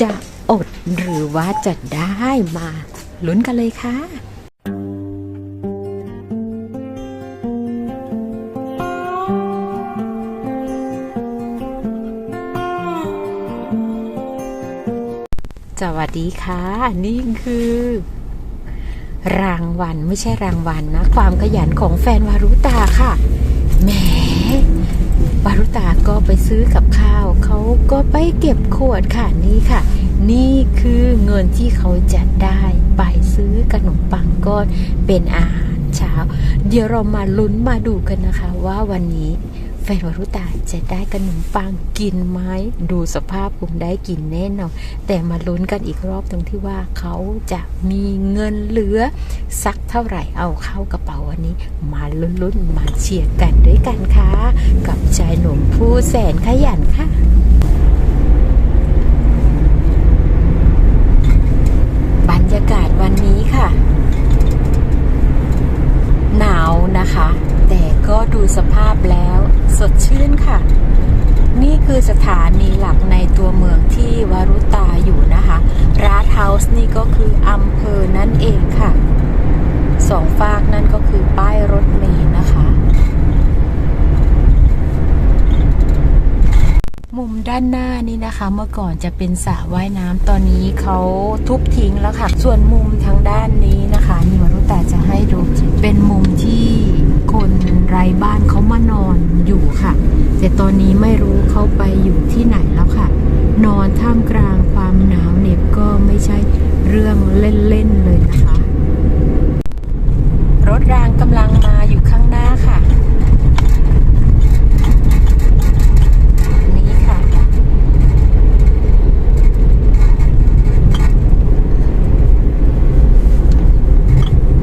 จะอดหรือว่าจะได้มาลุ้นกันเลยค่ะสวัสดีค่ะ นี่คือ รางวัลไม่ใช่รางวัลนะ ความขยันของแฟนวารุตาค่ะแหมารุตาก็ไปซื้อกับข้าวเขาก็ไปเก็บขวดค่ะนี่ค่ะ นี่คือเงินที่เขาจะได้ไปซื้อขนมปังก้อนเป็นอาหารเช้า เดี๋ยวเรามาลุ้นมาดูกันนะคะว่าวันนี้ แฟนวรุตาจะได้ขนมปังกินไหมดูสภาพคงได้กินแน่นอนแต่มาลุ้นกันอีกรอบตรงที่ว่าเขาจะมีเงินเหลือ สักเท่าไหร่เอาเข้ากระเป๋าวันนี้ มาลุ้นๆมาเชียร์กันด้วยกันค่ะกับชายหนุ่มผู้แสนขยันค่ะบรรยากาศวันนี้ค่ะ หนาว นะคะ แต่ก็ดูสภาพแล้วสดชื่นค่ะ นี่คือสถานีหลักในตัวเมืองที่วารุตาอยู่นะคะราดเฮาส์นี่ก็คืออำเภอนั่นเองค่ะสองฝากนั่นก็คือป้ายรถเมล์นะคะ มุมด้านหน้านี่นะคะ เมื่อก่อนจะเป็นสระว่ายน้ำตอนนี้เขาทุบทิ้งแล้วค่ะ ส่วนมุมทางด้านนี้นะคะนี่วารุตาจะให้ดูเป็นมุมที่คน ไรบ้านเขามานอนอยู่ค่ะ แต่ตอนนี้ไม่รู้เขาไปอยู่ที่ไหนแล้วค่ะ นอนท่ามกลางความหนาวเหน็บก็ไม่ใช่เรื่องเล่นๆเลยนะคะ รถรางกำลังมาอยู่ข้างหน้าค่ะ นี่ค่ะ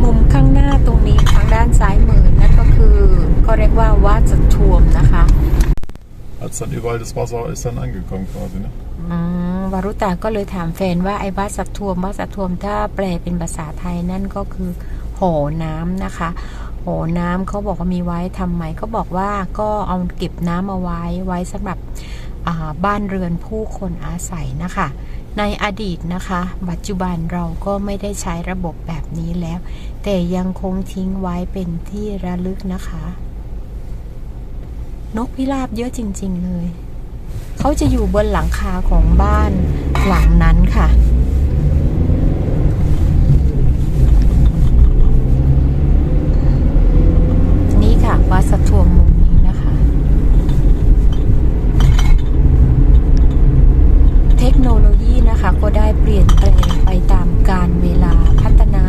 มุมข้างหน้าตรงนี้ทางด้านซ้ายมือนั่นก็คือก็เรียกว่าวัดจะท่วมนะคะ Als dann überall das Wasser ist dann angekommen quasi, ne? วารุตาก็เลยถามแฟนว่าไอ้วัดสัตวมวัดสัตวมถ้าแปลเป็นภาษาไทยนั่นก็คือโหน้ำนะคะ โหน้ำเขาบอกว่ามีไว้ทำไมเขาบอกว่าก็เอาเก็บน้ำเอาไว้ไว้สำหรับบ้านเรือนผู้คนอาศัยนะคะ ในอดีตนะคะ ปัจจุบันเราก็ไม่ได้ใช้ระบบแบบนี้แล้ว แต่ยังคงทิ้งไว้เป็นที่ระลึกนะคะ นกพิราบเยอะจริง ๆ เลย เขาจะอยู่บนหลังคาของบ้านหลังนั้นค่ะ นี่ค่ะวัดสะทวงมุมนี้นะคะ เทคโนโลยีนะคะก็ได้เปลี่ยนแปลงไปตามการเวลาพัฒนา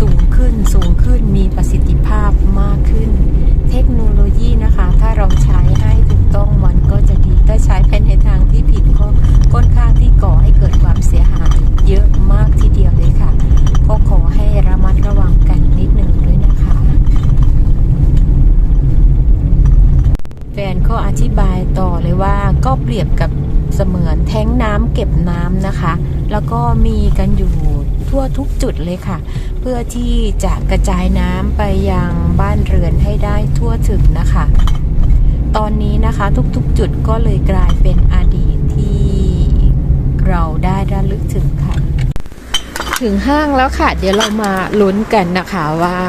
สูงขึ้นสูงขึ้นมีประสิทธิภาพมากขึ้น เทคโนโลยีนะคะ ถ้าเราใช้ให้ถูกต้องมันก็จะดีถ้าใช้ไปในทางที่ผิดก็ค่อนข้างที่ก่อให้เกิดความเสียหาย เยอะมากทีเดียวเลยค่ะ ก็ขอให้ระมัดระวังกันนิดหนึ่งด้วยนะคะ แฟนก็อธิบายต่อเลยว่าก็เป รียบกับเสมือนแท้งน้ำเก็บน้ำนะคะ แล้วก็มีกันอยู่ทั่วทุกจุดเลยค่ะ เพื่อที่จะกระจายน้ำไปยังบ้านเรือนให้ได้ทั่วถึงนะคะ ตอนนี้นะคะทุกๆจุดก็เลยกลายเป็นอดีตที่เราได้ระลึกถึงค่ะ ถึงห้างแล้วค่ะ เดี๋ยวเรามาลุ้นกันนะคะว่า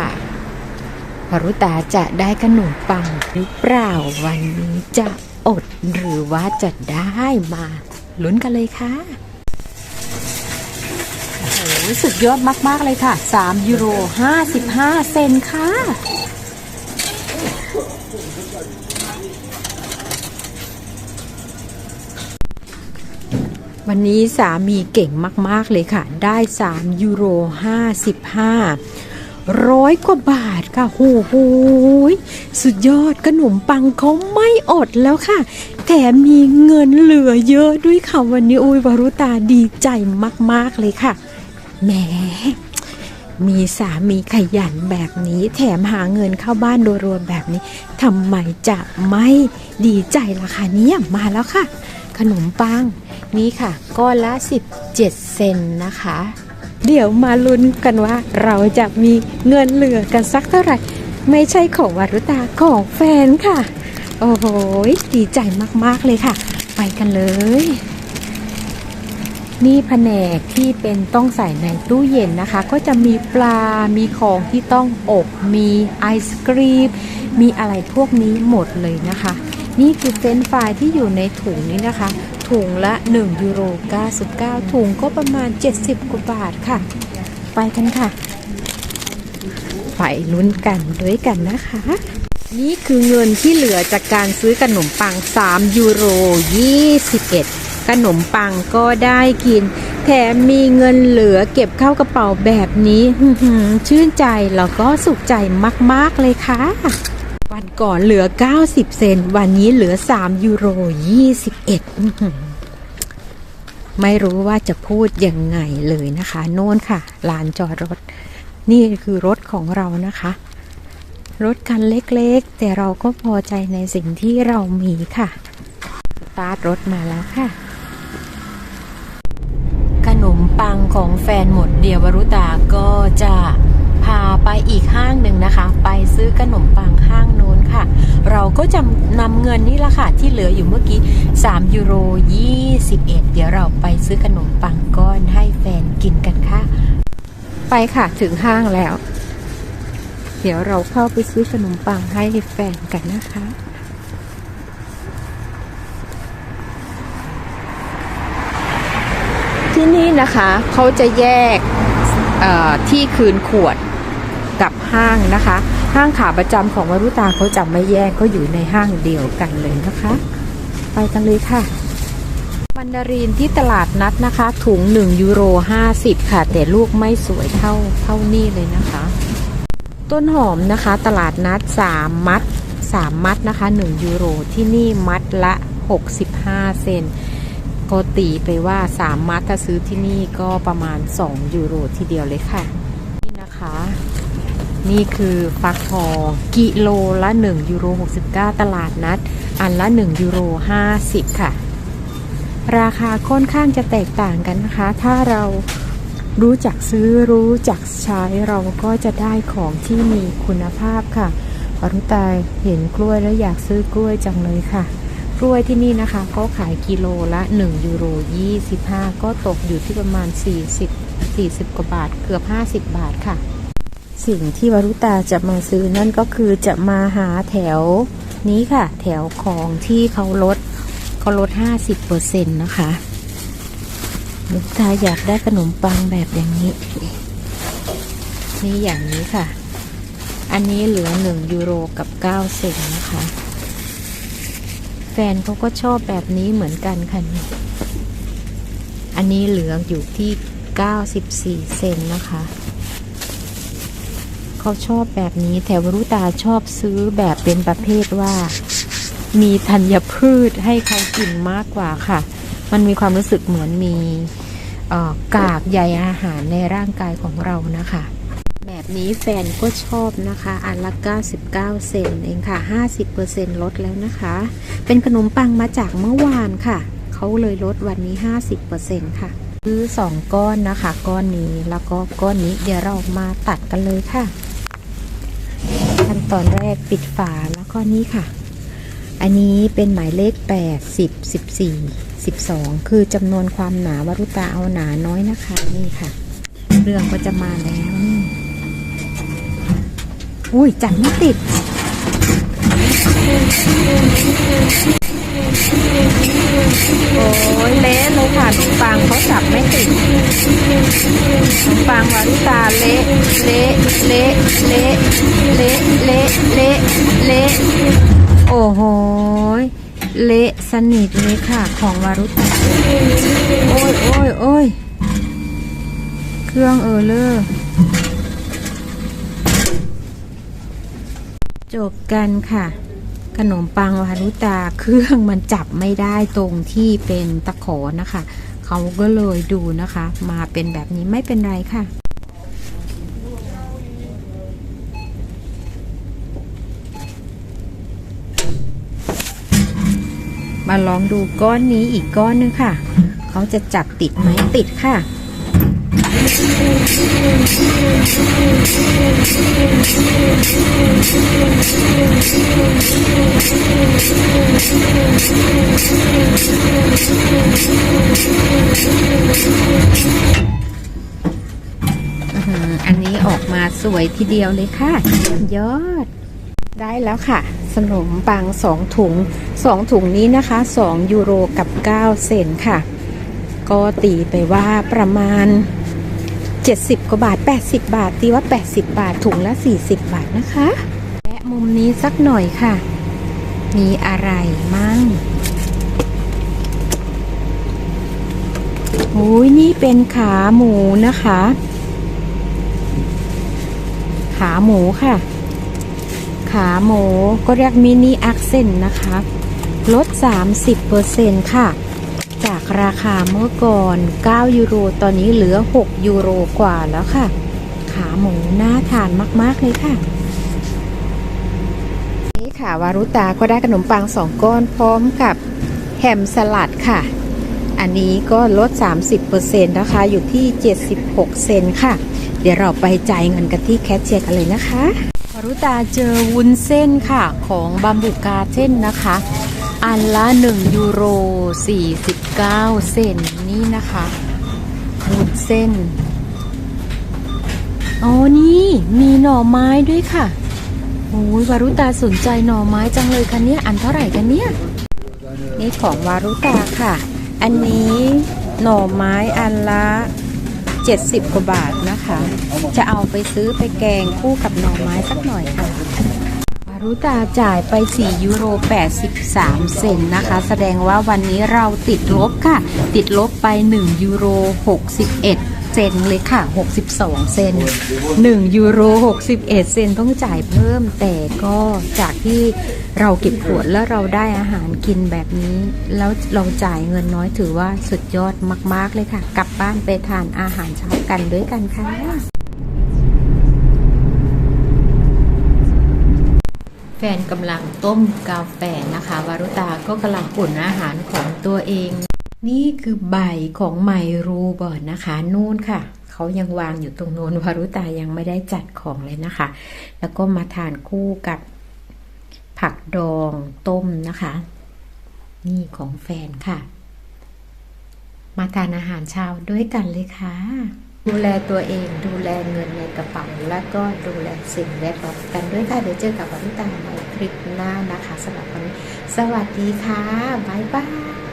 พรุตาจะได้ขนมปังหรือเปล่าวันนี้จะ อดหรือว่าจะได้มาลุ้นกันเลยค่ะโอ้โหสุดยอดมาก ๆ เลยค่ะ 3 ยูโร 55 เซนค่ะ วันนี้สามีเก่งมาก ๆ เลยค่ะ ได้ 3 ยูโร 55 ร้อยกว่าบาทค่ะโอ้โหสุดยอดขนมปังเขาไม่อดแล้วค่ะ แถมมีเงินเหลือเยอะด้วยค่ะ วันนี้อุ้ยวารุตาดีใจมาก ๆ เลยค่ะ แหม มีสามีขยันแบบนี้ แถมหาเงินเข้าบ้านโดยรวมแบบนี้ทำไมจะไม่ดีใจล่ะคะเนี่ยมาแล้วค่ะ ขนมปัง นี่ค่ะก้อนละ 17 เซนนะคะ เดี๋ยวมาลุ้นกันว่าเราจะมีเงินเหลือกันสักเท่าไหร่ ไม่ใช่ของวารุตาของแฟนค่ะ โอ้โหดีใจมากๆเลยค่ะ ไปกันเลย นี่แผนกที่เป็นต้องใส่ในตู้เย็นนะคะ ก็จะมีปลา มีของที่ต้องอบมีไอศกรีม มีอะไรพวกนี้หมดเลยนะคะ นี่คือเฟรนช์ฟรายที่อยู่ในถุงนี้นะคะ ถุงละ 1 ยูโร 99 ถุงก็ประมาณ 70 กว่าบาทค่ะ ไปกันค่ะ ไปลุ้นกันด้วยกันนะคะ นี่คือเงินที่เหลือจากการซื้อขนมปัง 3 ยูโร 21 ขนมปังก็ได้กิน แถมมีเงินเหลือเก็บเข้ากระเป๋าแบบนี้ ชื่นใจแล้วก็สุขใจมาก ๆ เลยค่ะ วันก่อนเหลือ 90 เซน วันนี้เหลือ 3 ยูโร 21 ไม่รู้ว่าจะพูดยังไงเลยนะคะ โน่นค่ะ ลานจอดรถ นี่คือรถของเรานะคะ รถคันเล็กๆ แต่เราก็พอใจในสิ่งที่เรามีค่ะ สตาร์ทรถมาแล้วค่ะ ขนมปังของแฟนหมดเดียววรุตาก็จะ พาไปอีกห้างหนึ่งนะคะ ไปซื้อขนมปังห้างโน้นค่ะ เราก็จะนำเงินนี่ละค่ะ ที่เหลืออยู่เมื่อกี้ 3 ยูโร 21 เดี๋ยวเราไปซื้อขนมปังก้อนให้แฟนกินกันค่ะ ไปค่ะถึงห้างแล้ว เดี๋ยวเราเข้าไปซื้อขนมปังให้แฟนกันนะคะที่นี่นะคะเขาจะแยกที่คืนขวด กับห้างนะคะ ห้างขาประจำของวรุตาเขาจะไม่แยกก็อยู่ในห้างเดียวกันเลยนะคะ ไปกันเลยค่ะมันดารินที่ตลาดนัดนะคะ ถุง1ยูโร50 ค่ะ แต่ลูกไม่สวยเท่าเท่านี่เลยนะคะ ต้นหอมนะคะ ตลาดนัด 3 มัด 3 มัดนะคะ 1 ยูโรที่นี่มัดละ 65 เซนก็ตีไปว่า 3 มัดถ้าซื้อที่นี่ก็ประมาณ 2 ยูโรทีเดียวเลยค่ะ นี่นะคะ นี่คือฟักทอง กิโลละ1ยูโร69 ตลาดนัด อันละ1ยูโร50 ค่ะ ราคาค่อนข้างจะแตกต่างกันนะคะ ถ้าเรารู้จักซื้อรู้จักใช้เราก็จะได้ของที่มีคุณภาพค่ะอรุตายเห็นกล้วยแล้วอยากซื้อกล้วยจังเลยค่ะ กล้วยที่นี่นะคะก็ขายกิโลละ 1 ยูโร 25 ก็ตกอยู่ที่ประมาณ 40 40 กว่าบาทเกือบ 50 บาทค่ะ สิ่งที่วรุตาจะมาซื้อนั่นก็คือจะมาหาแถวนี้ค่ะ แถวของที่เขาลดเขาลด 50%นะคะวรุตาอยากได้ขนมปังแบบอย่างนี้ นี่อย่างนี้ค่ะ อันนี้เหลือ 1 ยูโรกับ 9 เซนนะคะ แฟนเขาก็ชอบแบบนี้เหมือนกันค่ะนี่อันนี้เหลืออยู่ที่ 94 เซนนะคะ เขาชอบแบบนี้แต่วรุตาชอบซื้อแบบเป็นประเภทว่า มีธัญพืชให้เขากินมากกว่าค่ะ มันมีความรู้สึกเหมือนมีเอ่อกากใยอาหารในร่างกายของเรานะคะ แบบนี้แฟนก็ชอบนะคะ อันละ 99 เซนต์เองค่ะ 50%ลดแล้วนะคะ เป็นขนมปังมาจากเมื่อวานค่ะ เขาเลยลดวันนี้ 50%ค่ะซื้อ2ก้อนนะคะ ก้อนนี้แล้วก็ก้อนนี้เดี๋ยวเรามาตัดกันเลยค่ะขั้น ตอนแรกปิดฝาแล้วก็นี้ค่ะ อันนี้เป็นหมายเลข 8 10 14 12 คือจำนวนความหนาวรุตาเอาหนาน้อยนะคะ นี่ค่ะ เรื่องก็จะมาแล้วนี่อุ้ยจัดไม่ติด โอ้ยเละเลยค่ะขนมปังเขาจับไม่ติดขนมปังวารุตาเละเละเละเละเละเละเละเละโอ้โหเละสนิทเลยค่ะ ของวารุตาโอ้ยโอ้ยโอ้ยเครื่องเออเลอร์จบกันค่ะ ขนมปังวารุตาเครื่องมันจับไม่ได้ตรงที่เป็นตะขอนะคะ เขาก็เลยดูนะคะ มาเป็นแบบนี้ไม่เป็นไรค่ะมาลองดูก้อนนี้อีกก้อนหนึงค่ะ เขาจะจับติดไหมติดค่ะ อันนี้ออกมาสวยทีเดียวเลยค่ะ ยอด ได้แล้วค่ะขนมปังสองถุงสองถุงนี้นะคะสองยูโรกับ 9 เซนค่ะ ก็ตีไปว่าประมาณ 70 กว่าบาท 80 บาท ตีว่า 80 บาท ถุงละ 40 บาทนะคะ และมุมนี้สักหน่อยค่ะ มีอะไรมั่งโอ้ยนี่เป็นขาหมูนะคะ ขาหมูค่ะ ขาหมูก็เรียกมินิอักเซนนะคะ ลด 30%ค่ะ จากราคาเมื่อก่อน 9 ยูโร ตอนนี้เหลือ 6 ยูโรกว่าแล้วค่ะ ขาหมูน่าทานมาก ๆ เลยค่ะ นี่ค่ะ วารุตาก็ได้ขนมปัง2ก้อนพร้อมกับแฮมสลัดค่ะ อันนี้ก็ลด 30%นะคะ อยู่ที่ 76 เซนค่ะ เดี๋ยวเราไปจ่ายเงินกันที่แคชเชียร์กันเลยนะคะวารุตาเจอวุ้นเส้นค่ะของบัมบุกาเช่นนะคะ อันละ 1 ยูโร 49 เซนนี่นะคะวุ้นเส้นอ๋อนี่มีหน่อไม้ด้วยค่ะโอ้ยวารุตาสนใจหน่อไม้จังเลยคะเนี่ยอันเท่าไหร่กันเนี่ย นี่ของวารุตาค่ะ อันนี้หน่อไม้อันละ 70 กว่าบาทนะคะ จะเอาไปซื้อไปแกงคู่กับหน่อไม้สักหน่อยค่ะ รุตาจ่ายไป 4 ยูโร 83 เซนนะคะ，แสดงว่าวันนี้เราติดลบค่ะ ติดลบไป 1 ยูโร 61 เซนเลยค่ะ 62 เซน1 ยูโร 61 เซนต้องจ่ายเพิ่มแต่ก็จากที่เราเก็บขวดแล้วเราได้อาหารกินแบบนี้ แล้วเราจ่ายเงินน้อยถือว่าสุดยอดมาก ๆ เลยค่ะ กลับบ้านไปทานอาหารเช้ากันด้วยกันค่ะ แฟนกำลังต้มกาแฟนะคะ วารุตาก็กำลังอุ่นอาหารของตัวเอง นี่คือใบของไมรูบอร์ดนะคะนู่นค่ะเขายังวางอยู่ตรงโน้นวารุตายังไม่ได้จัดของเลยนะคะ แล้วก็มาทานคู่กับผักดองต้มนะคะ นี่ของแฟนค่ะ มาทานอาหารเช้าด้วยกันเลยค่ะ ดูแลตัวเองดูแลเงินในกระเป๋าแล้วก็ดูแลสิ่งแวดล้อมกันด้วยค่ะ เดี๋ยวเจอกับวารุตาในคลิปหน้านะคะสำหรับวันนี้ สวัสดีค่ะ บ๊ายบาย